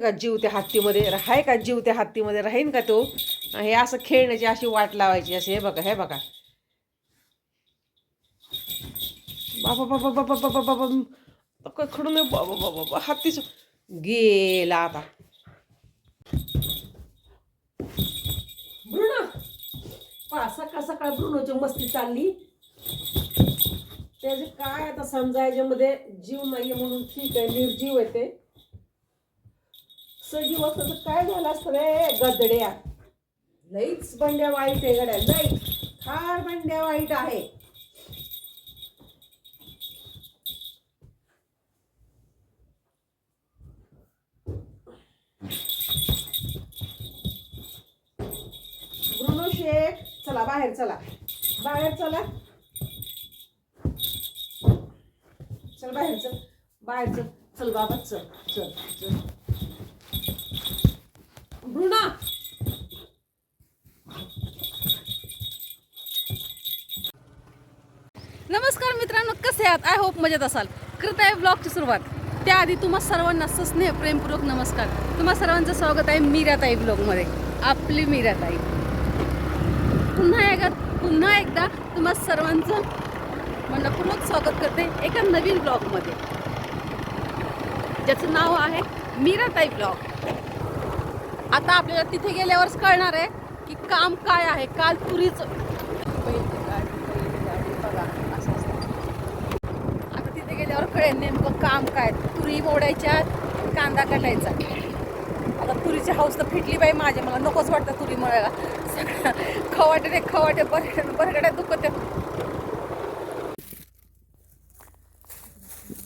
का जीव त्या हत्तीमध्ये आहे का जीव त्या हत्तीमध्ये राहीन का तो? हे असं खेळण्याची अशी वाट लावायची असे हे बघा हे बघा. बाबा बाबा बाबा बाबा बाबा काय खडून बाबा बाबा बाबा हत्तीच गेला आता. ब्रुनो पहा सकाळ सकाळ ब्रुनोची मस्ती चालली. त्याचे काय आता समजा याच्यामध्ये जीव नाहीये म्हणून ठीक आहे निर्जीव आहे ते. सजीव असतं काय झालं असतं रे? गदड्या. लईच बंड्या वाईट आहे गड्या लई. फार बंड्या वाईट आहे. ब्रुनो शेख चला बाहेर चला. बाहेर चला. चल बाहेर चल. बाहेर चल. चल बाबा चल चल चल. ब्रुना नमस्कार मित्रांनो कसे आहात? आय होप मजेत असाल. करत आहे ब्लॉगची सुरुवात. त्याआधी तुम्हा सर्वांना सस्नेह प्रेमपूर्वक नमस्कार. तुम्हा सर्वांचं स्वागत आहे मीराताई ब्लॉगमध्ये आपली मीराताई. पुन्हा एकदा पुन्हा एकदा तुम्हा सर्वांचं मनपूर्वक स्वागत करते एका नवीन ब्लॉगमध्ये ज्याचं नाव आहे मीराताई ब्लॉग आता आपल्याला तिथे गेल्यावरच कळणार आहे की काम काय आहे. काल तुरीचं बघा, असं आता तिथे गेल्यावर कळेल नेमकं काम काय. तुरी मोडायच्या कांदा कटायचा आता तुरीची हाऊस तर फिटली बाई माझ्या मला नकोच वाटतं तुरी मळायला सगळं खवाटे रे खवाटे बरगड्या बरगड्या दुखत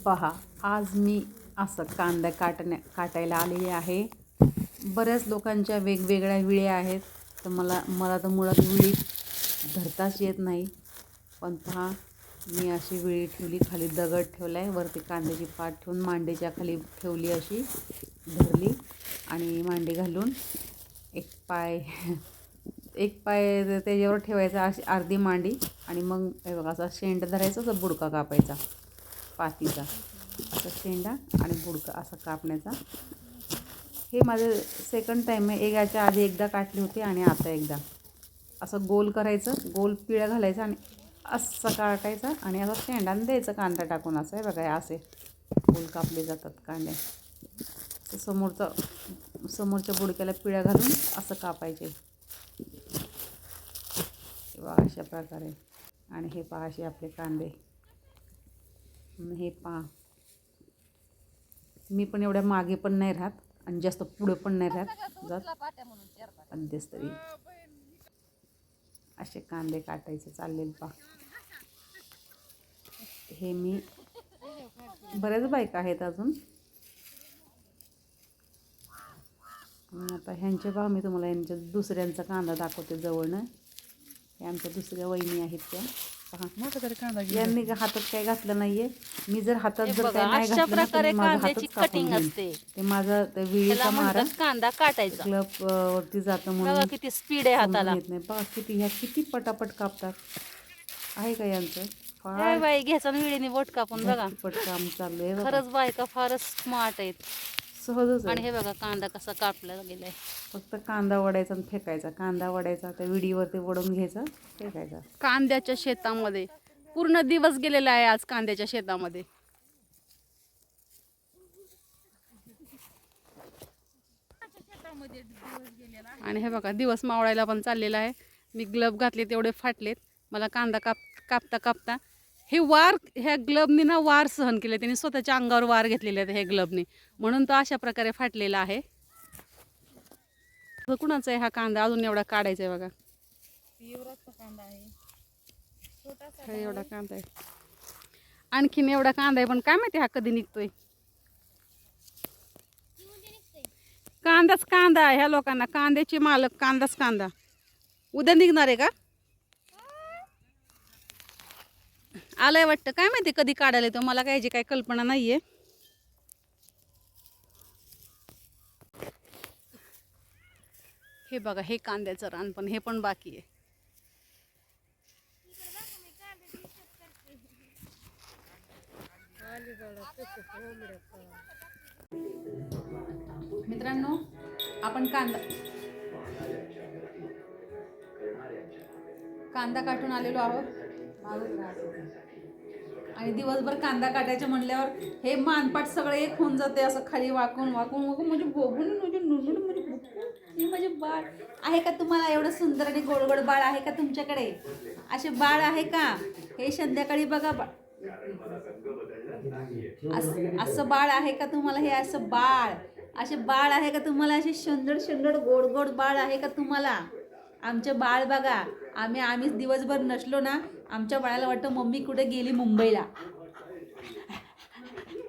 पहा आज मी असं कांदा काटण्या काटायला आलेली आहे. बऱ्याच लोकांच्या वेगवेगळ्या विळ्या आहेत. तर मला मला तर मुळात विळी धरताच येत नाही. पण पहा मी अशी विळी ठेवली खाली दगड ठेवला आहे वरती कांद्याची पाट ठेवून मांडीच्या खाली ठेवली अशी धरली आणि मांडी घालून एक पाय एक पाय त्याच्यावर ठेवायचा अशी अर्धी मांडी आणि मग हे बघा असा शेंड धरायचा असा बुडका कापायचा पातीचा. असा शेंडा आणि बुडका असा कापण्याचा. हे माझं सेकंड टाईम आहे. एक याच्या आधी एकदा काटली होती आणि आता एकदा. असं गोल करायचं गोल पिळं घालायचं आणि असं काटायचा आणि असं शेंडाने द्यायचं कांदा टाकून. असं आहे बघा असे गोल कापले जातात कांदे. समोरचं समोरच्या बुडक्याला पिळ्या घालून असं कापायचे. किंवा अशा प्रकारे. आणि हे पहा असे आपले कांदे. हे पहा. मी पण एवढ्या मागे पण नाही राहत. आणि जास्त पुढे पण नाही राहत जात. मध्यस्तरी असे कांदे काटायचे चाललेले पा हे मी बऱ्याच बायका आहेत अजून. आता ह्यांचे भाव मी तुम्हाला यांच्या दुसऱ्यांचा कांदा दाखवते जवळनं. हे आमच्या दुसऱ्या वहिनी आहेत त्या. पहा मोठा तरी कांदा घे. यांनी हातात काय घातलं नाहीये. मी जर हातात जर बघा, काय नाही अशा घातलं ना, तर प्रकारे माझा कांद्याची हातच कापून कटिंग. असते. ते माझा ते विळीचा मारा म्हणतात कांदा काटायचा. क्लब वरती जातं बघा म्हणून किती स्पीड आहे समजून हाताला येत नाही. बघा किती ह्या किती पटापट कापतात. आहे का यांचं? काय फार बाई घ्यायचा आणि विळीने बोट कापून बघा. पट काम चालू आहे बघा. खरंच बायका फारच स्मार्ट आहेत. सहजच आणि हे बघा कांदा कसा कापला गेलाय. फक्त कांदा वडायचा आणि फेकायचा. कांदा वडायचा त्या विडीवरती वडून घ्यायचा फेकायचा. कांद्याच्या शेतामध्ये. पूर्ण दिवस गेलेला आहे आज कांद्याच्या शेतामध्ये. आणि हे बघा दिवस मावळायला पण चाललेला आहे. मी ग्लव घातले तेवढे फाटलेत. मला कांदा काप कापता कापता हे वार ह्या ग्लबनी ना वार सहन केले. त्यांनी स्वतःच्या अंगावर वार घेतलेले आहेत हे ग्लबनी. म्हणून तो अशा प्रकारे फाटलेला आहे. कुणाचा आहे हा कांदा? अजून एवढा काढायचा आहे बघा. हा एवढा कांदा आहे. आणखीन एवढा कांदा आहे पण काय माहिती हा कधी निघतोय? कांदाच कांदा आहे ह्या लोकांना. कांद्याचे मालक कांदाच कांदा. उद्या निघणार आहे का? आलाय वाटतं. काय माहिती कधी काढायला येतो? मला काय काही कल्पना नाहीये. हे बघा हे कांद्याचं रान पण हे पण बाकी आहे. मित्रांनो आपण कांदा कांदा काढून आलेलो आहोत. आणि दिवसभर कांदा काटायचे म्हणल्यावर हे मानपाट सगळे एक होऊन जाते असं खाली वाकून वाकून वाकून म्हणजे बघून म्हणजे नुनून म्हणजे बुकून. म्हणजे बाळ. आहे का तुम्हाला एवढं सुंदर आणि गोड गोड बाळ आहे का तुमच्याकडे? असे बाळ आहे का? हे संध्याकाळी बघा बा असं असं बाळ आहे का तुम्हाला? हे असं बाळ. असे बाळ आहे का तुम्हाला? असे शंदड शंदड गोड गोड बाळ आहे का तुम्हाला? आमचे बाळ बघा आम्ही आम्ही दिवसभर नसलो ना आमच्या बाळाला वाटतं मम्मी कुठे गेली मुंबईला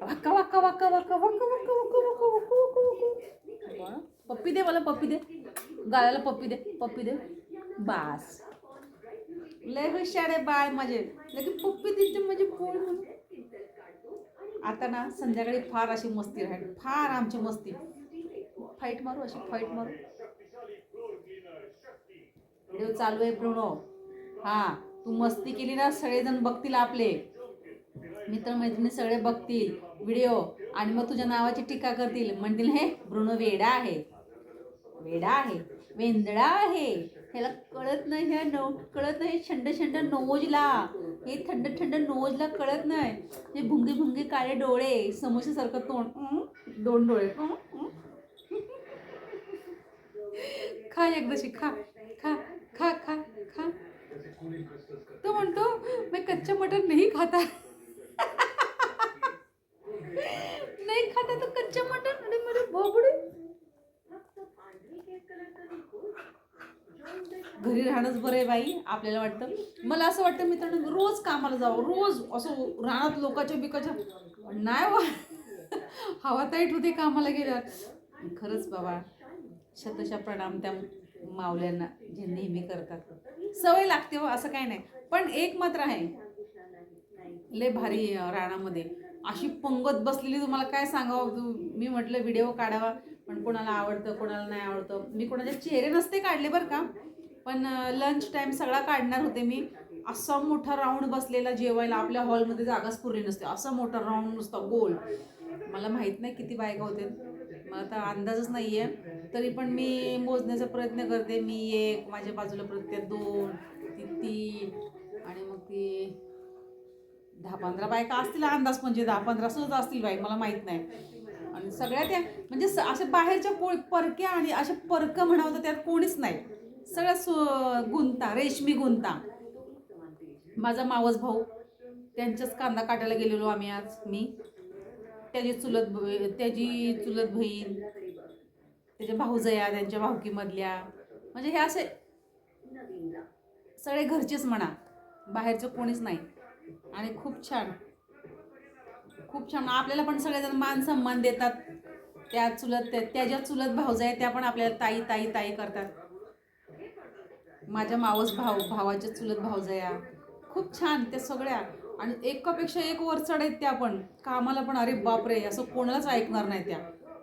वाक्का वाक्का वाक्का वाक्का वाक्का वाक्का वाक्का वाक्का वाक्का वाक्का पप्पी दे मला पप्पी दे गाळाला पप्पी दे पप्पी दे बास लय हुशार आहे बाळ माझे लगेच पप्पी देते म्हणजे पोळ आता ना संध्याकाळी फार अशी मस्ती राहील फार आमची मस्ती फाईट मारू अशी फाईट मारू व्हिडिओ चालू आहे प्रणो हां तू मस्ती केली ना सगळेजण बघतील आपले. मित्रमैत्रिणी सगळे बघतील व्हिडिओ आणि मग तुझ्या नावाची टीका करतील. म्हणतील हे भ्रूण वेडा आहे. वेडा आहे. वेंदळा आहे. ह्याला कळत नाही ह्या नो कळत नाही छंड छंड नोजला. हे थंड थंड नोजला कळत नाही. हे भुंगी भुंगी काळे डोळे. समोसेसारखं तोंड दोन डोळे खा एकदाशी खा खा खा खा खा. तो म्हणतो मी कच्चा मटन नाही खाता. नाही खाता तो कच्चा मटन आणि मेरे बाबडे. घरी राहणंच बरं आहे बाई आपल्याला वाटतं. मला असं वाटतं मित्रांनो रोज कामाला जावं. रोज असं रानात लोकांच्या बिकाच्या नाही वा हवा ताईट होते कामाला गेल्यावर. खरंच बाबा शतशा प्रणाम त्या मावल्यांना जे नेहमी करतात. सवय लागते हो असं काही नाही. पण एक मात्र आहे. लय भारी रानामध्ये. अशी पंगत बसलेली तुम्हाला काय सांगावं? तू- मी म्हटलं व्हिडिओ काढावा. पण कोणाला आवडतं कोणाला नाही आवडतं. मी कोणाचे चेहरे नसते काढले बरं का. पण लंच टाईम सगळा काढणार होते मी. असा मोठा राऊंड बसलेला जेवायला आपल्या हॉलमध्ये जागाच पुरली नसते. असा मोठा राऊंड नुसता गोल. मला माहीत नाही किती बायका होत्या. आता अंदाजच नाही आहे तरी पण मी मोजण्याचा प्रयत्न करते. मी एक माझ्या बाजूला प्रत्येक दोन ती तीन आणि मग ती दहा पंधरा बायका असतील अंदाज म्हणजे दहा पंधरा सुद्धा असतील बाई मला माहीत नाही. आणि सगळ्या त्या म्हणजे स- अशा बाहेरच्या पो परक्या आणि अशा परक म्हणावं तर त्यात कोणीच नाही. सगळ्या सु गुंता रेशमी गुंता. माझा मावस भाऊ त्यांच्याच कांदा काटायला गेलेलो आम्ही आज मी. त्याची चुलत त्याची चुलत बहीण त्याच्या भाऊजया त्यांच्या भावकीमधल्या. म्हणजे हे असे सगळे घरचेच म्हणा. बाहेरचं कोणीच नाही. आणि खूप छान. खूप छान. आपल्याला पण सगळेजण मान सन्मान देतात. त्या चुलत त्या त्या ज्या चुलत भाऊजा आहेत त्या पण आपल्याला ताई ताई ताई करतात. माझ्या मावस भाऊ भावाच्या चुलत भाऊजया. खूप छान त्या सगळ्या. आणि एकापेक्षा एक वर चढ आहेत त्या पण कामाला पण अरे बापरे असं कोणालाच ऐकणार नाही त्या.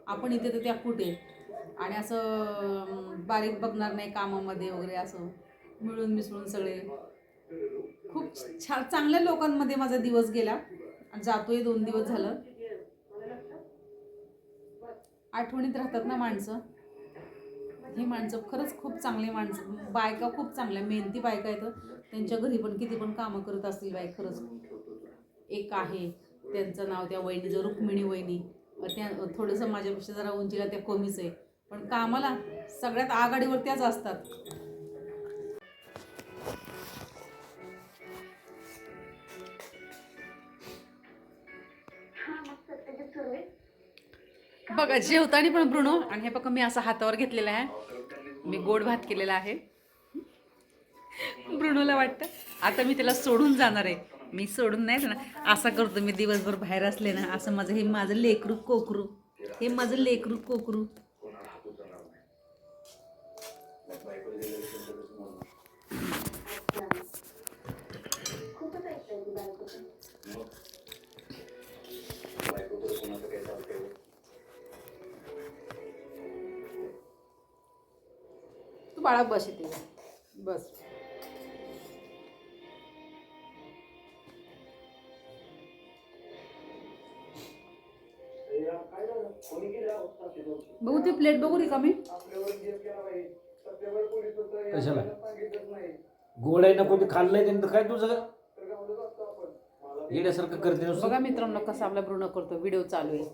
आपण इथे तर त्या कुठे? आणि असं बारीक बघणार नाही कामामध्ये वगैरे असं मिळून मिसळून सगळे. खूप छान चांगल्या लोकांमध्ये माझा दिवस गेला. आणि जातोय दोन दिवस झालं. आठवणीत राहतात ना माणसं? ही माणसं खरंच खूप चांगली माणसं बायका खूप चांगल्या मेहनती बायका आहेत. त्यांच्या घरी पण किती पण कामं करत असतील बाई खरंच. एक आहे त्यांचं नाव त्या वहिनीचं रुक्मिणी वहिनी. त्या थोडंसं माझ्यापेक्षा जरा उंचीला त्या कमीच आहे. पण कामाला सगळ्यात आघाडीवर त्याच असतात. बघा जेवताना पण ब्रुणो आणि हे बघा मी असा हातावर घेतलेला आहे. मी गोड भात केलेला आहे. ब्रुनोला वाटतं. आता मी त्याला सोडून जाणार आहे. मी सोडून नाही ना असा करतो मी दिवसभर बाहेर असले ना असं माझं हे माझं लेकरू कोकरू. हे माझं लेकरू कोकरू. तू बाळा बस येते बस. बघू ती प्लेट बघू रिकामी कशाला? गोड आहे नको ते खाल्लंय त्यांनी तर काय तुझं? येण्यासारखं करते नुसतं. बघा मित्रांनो कसा आपला ब्रुनो करतो. व्हिडिओ चालू आहे.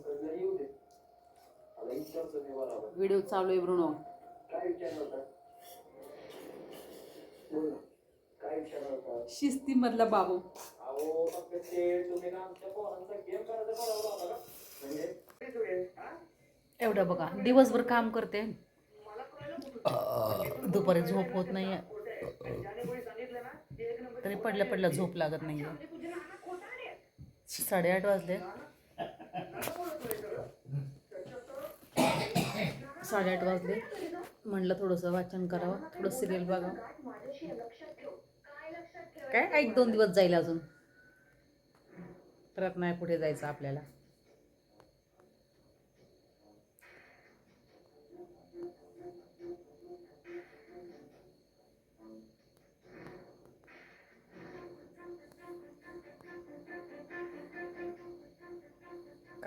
व्हिडिओ चालू आहे ब्रुनो शिस्ती मधला बाबू. एवढं बघा. दिवसभर काम करते. दुपारी झोप होत नाही तरी पडल्या पडल्या झोप लागत नाही साडेआठ वाजले. साडेआठ वाजले. म्हणलं थोडंसं वाचन करावं थोडं सिरियल बघावं. काय? एक दोन दिवस जाईल अजून. परत नाही पुढे जायचं आपल्याला.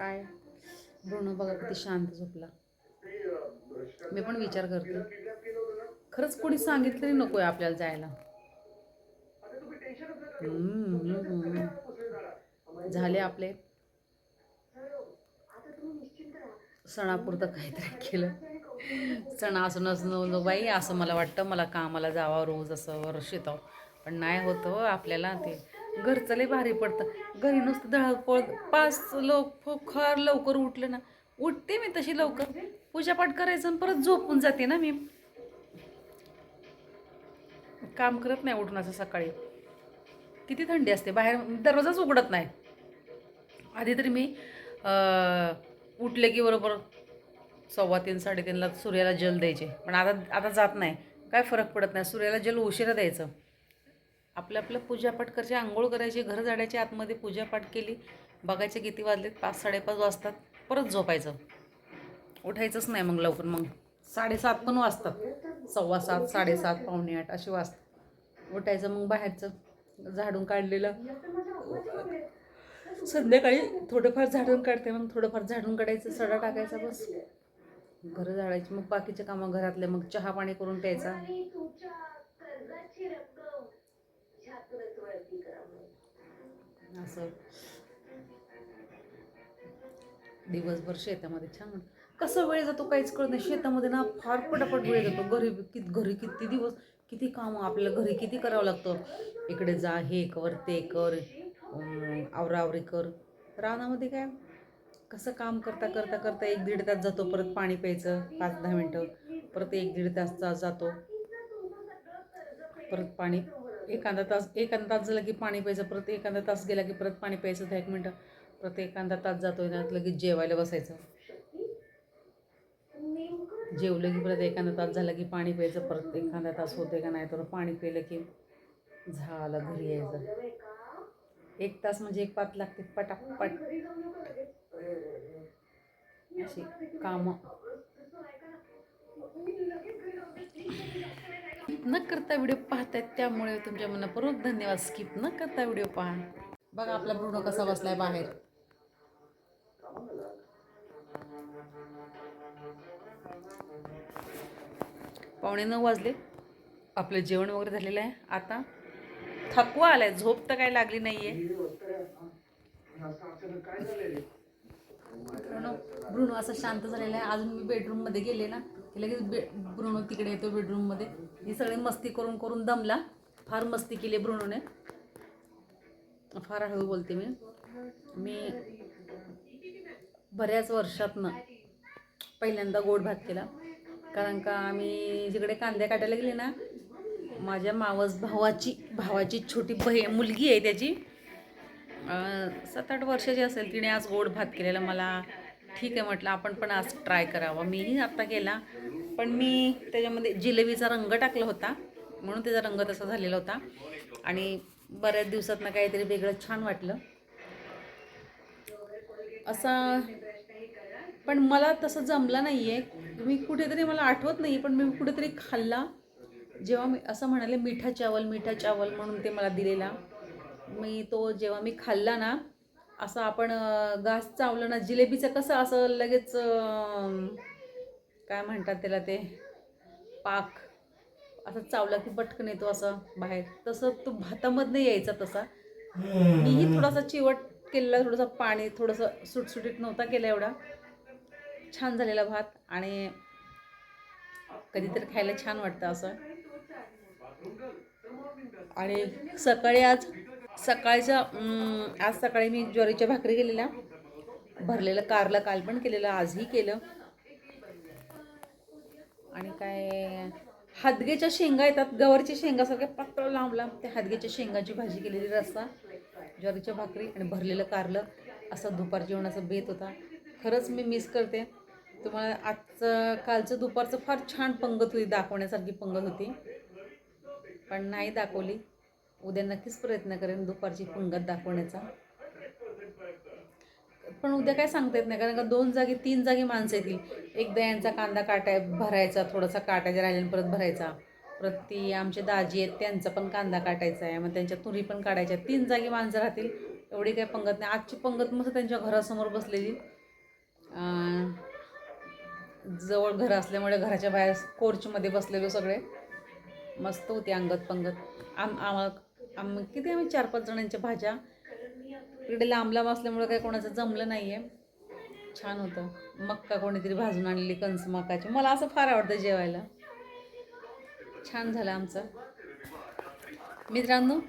काय? ब्रुनो बघा किती शांत झोपला. मी पण विचार करते. खरंच कोणी सांगितलं तरी नको आहे आपल्याला जायला. झाले आपले. सणापुरतं काहीतरी केलं. सण असून असून बाई असं मला वाटतं. मला कामाला जावं रोज असं वर्ष पण नाही होतं हो आपल्याला ते. घरचं लई भारी पडतं. घरी नुसतं दळपळ पाच लोक फार लवकर उठलं ना. उठते मी तशी लवकर. पूजापाठ करायचं आणि परत झोपून जाते ना मी. काम करत नाही उठून असं सकाळी. किती थंडी असते. बाहेर दरवाजाच उघडत नाही. आधी तरी मी उठले की बरोबर सव्वा तीन साडेतीनला सूर्याला जल द्यायचे. पण आता आता जात नाही. काय फरक पडत नाही. सूर्याला जल उशिरा द्यायचं. आपलं आपलं पूजापाठ करायची आंघोळ करायची घर झाडायची आतमध्ये पूजापाठ केली. बघायचे किती वाजलेत? पाच साडेपाच वाजतात. परत झोपायचं. उठायचंच नाही मग लवकर. मग साडेसात पण वाजतात. सव्वा सात साडेसात पावणे आठ असे वाजतात. उठायचं मग बाहेरचं. झाडून काढलेलं. संध्याकाळी थोडंफार झाडून काढते मग थोडंफार झाडून काढायचं सडा टाकायचा बस. घरं झाडायची मग बाकीचे कामं घरातले. मग चहा पाणी करून प्यायचा. असं. दिवसभर शेतामध्ये छान कसं वेळ जातो काहीच कळत नाही. शेतामध्ये ना फार पटापट वेळ जातो. घरी कित घरी किती दिवस किती कामं आपल्याला घरी किती करावं लागतं? इकडे जा हे कर ते कर आवरावरी कर. रानामध्ये काय? कसं काम करता करता करता एक दीड तास जातो. परत पाणी प्यायचं पाच दहा मिनटं. परत एक दीड तास जातो. परत पाणी एखादा तास एखादा तास झाला की पाणी प्यायचं परत एखादा तास गेला की परत पाणी प्यायचं दहा एक मिनटं. परत एखादा तास जातो ना लगेच जेवायला बसायचं. जेवलं की परत एखादा तास झाला की पाणी प्यायचं परत एखादा तास होते का नाही तर पाणी पिलं की झालं घरी यायचं. एक तास म्हणजे एक पात लागते पटापट. अशी कामं. न करता व्हिडिओ पाहतायत त्यामुळे तुमच्या मनापूर्वक धन्यवाद. स्किप न करता व्हिडिओ पहा. बघा आपला ब्रुनो कसा बसलाय बाहेर. पावणे नऊ वाजले. आपलं जेवण वगैरे झालेलं आहे. आता थकवा आलाय. झोप तर काही लागली नाहीये. ब्रुनो ब्रुनो असं शांत झालेला आहे. अजून मी बेडरूममध्ये गेले ना की लगेच बे ब्रुनो तिकडे येतो बेडरूममध्ये ही सगळी मस्ती करून करून दमला. फार मस्ती केली ब्रुनोने फार हळू बोलते मी. मी बऱ्याच वर्षातनं पहिल्यांदा गोड भात केला. कारण का आम्ही जिकडे कांदे काटायला गेले ना माझ्या मावस भावाची भावाची छोटी बही मुलगी आहे त्याची सात आठ वर्षाची असेल तिने आज गोड भात केलेला. मला ठीक आहे म्हटलं आपण पण आज ट्राय करावा. मीही आत्ता केला. पण मी त्याच्यामध्ये जिलेबीचा रंग टाकला होता. म्हणून त्याचा रंग तसा झालेला होता. आणि बऱ्याच दिवसातनं काहीतरी वेगळं छान वाटलं. असा पण मला तसं जमलं नाही आहे मी कुठेतरी मला आठवत नाही पण मी कुठेतरी खाल्ला. जेव्हा मी असं म्हणाले मिठा चावल मिठा चावल म्हणून ते मला दिलेला. मी तो जेव्हा मी खाल्ला ना असं आपण घास चावलं ना जिलेबीचं कसं असं लगेच काय म्हणतात त्याला ते? पाक. असं चावला की पटकन येतो असं बाहेर. तसं तो भातामधनं यायचा तसा. मीही थोडासा चिवट केलेला थोडंसं पाणी थोडंसं सुटसुटीत नव्हता केला एवढा. छान झालेला भात आणि कधीतरी खायला छान वाटतं असं. आणि सकाळी आज सकाळच्या आज सकाळी मी ज्वारीच्या भाकरी केलेल्या. भरलेलं कारलं काल पण केलेलं आजही केलं. आणि काय हादगेच्या शेंगा येतात गवारच्या शेंगासारख्या पातळ लांब लांब त्या हादगेच्या शेंगाची भाजी केलेली रस्सा ज्वारीच्या भाकरी आणि भरलेलं कारलं. असा दुपार जेवणाचा बेत होता. खरंच मी मिस करते. तुम्हाला आजचं कालचं दुपारचं फार छान पंगत होती दाखवण्यासारखी पंगत होती. पण नाही दाखवली. उद्या नक्कीच प्रयत्न करेन दुपारची पंगत दाखवण्याचा. पण उद्या काय सांगता येत नाही कारण का दोन जागी तीन जागी माणसं येतील. एकदा यांचा कांदा काटाय भरायचा थोडासा काटायचा राहिल्याने परत भरायचा. परत ती आमचे दाजी आहेत त्यांचा पण कांदा काटायचा आहे. मग त्यांच्या तुरी पण काढायच्या तीन जागी माणसं राहतील एवढी काही पंगत नाही. आजची पंगत मस्त त्यांच्या घरासमोर बसलेली. जवळ घर असल्यामुळे घराच्या बाहेर कोर्चमध्ये बसलेलो सगळे. मस्त होती अंगत पंगत. आम आम्हाला आम किती आम्ही चार पाच जणांच्या भाज्या इकडे लांब लांब असल्यामुळे काही कोणाचं जमलं नाही आहे छान होतं. मक्का कोणीतरी भाजून आणलेली कंस मकाची मला असं फार आवडतं जेवायला. छान झालं आमचं. मित्रांनो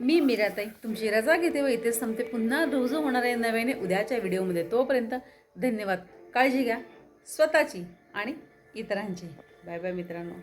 मी मीराताई. तुमची रजा घेते व इथे संपते. पुन्हा रोज होणार आहे नव्याने उद्याच्या व्हिडिओमध्ये. तोपर्यंत धन्यवाद. काळजी घ्या. स्वतःची आणि इतरांची. बाय बाय मित्रांनो.